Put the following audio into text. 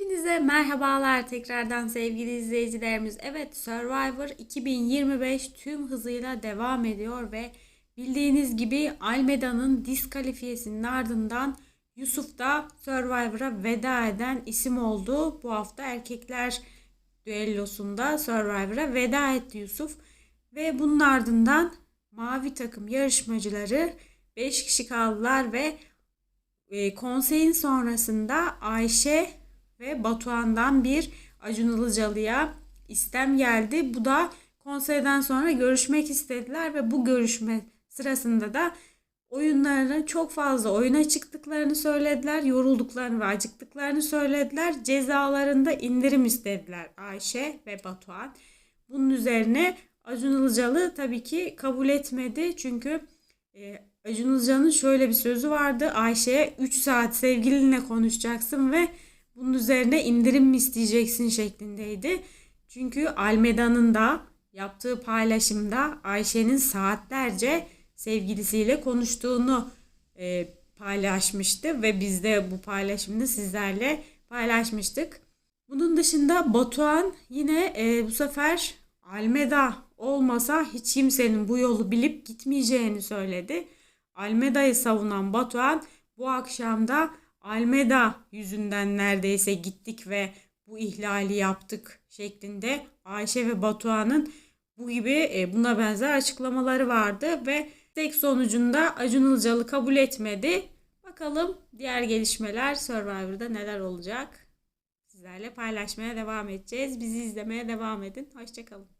Hepinize merhabalar tekrardan sevgili izleyicilerimiz. Evet Survivor 2025 tüm hızıyla devam ediyor ve bildiğiniz gibi Almeda'nın diskalifiyesinin ardından Yusuf da Survivor'a veda eden isim oldu. Bu hafta erkekler düellosunda Survivor'a veda etti Yusuf. Ve bunun ardından mavi takım yarışmacıları 5 kişi kaldılar ve e, konseyin sonrasında Ayşe ve Batuhan'dan bir Acun Ilıcalı'ya istem geldi. Bu da konseyden sonra görüşmek istediler ve bu görüşme sırasında da oyunlarını çok fazla oyuna çıktıklarını söylediler. Yorulduklarını ve acıktıklarını söylediler. Cezalarında indirim istediler Ayşe ve Batuhan. Bunun üzerine Acun Ilıcalı tabii ki kabul etmedi. Çünkü e, Acun Ilıcalı'nın şöyle bir sözü vardı. Ayşe'ye 3 saat sevgilinle konuşacaksın ve bunun üzerine indirim mi isteyeceksin şeklindeydi. Çünkü Almeda'nın da yaptığı paylaşımda Ayşe'nin saatlerce sevgilisiyle konuştuğunu e, paylaşmıştı ve biz de bu paylaşımda sizlerle paylaşmıştık. Bunun dışında Batuhan yine e, bu sefer Almeda olmasa hiç kimsenin bu yolu bilip gitmeyeceğini söyledi. Almeda'yı savunan Batuhan bu akşam da Almeda yüzünden neredeyse gittik ve bu ihlali yaptık şeklinde Ayşe ve Batuhan'ın bu gibi e, buna benzer açıklamaları vardı ve tek sonucunda Acun Ilıcalı kabul etmedi. Bakalım diğer gelişmeler Survivor'da neler olacak? Sizlerle paylaşmaya devam edeceğiz. Bizi izlemeye devam edin. Hoşçakalın.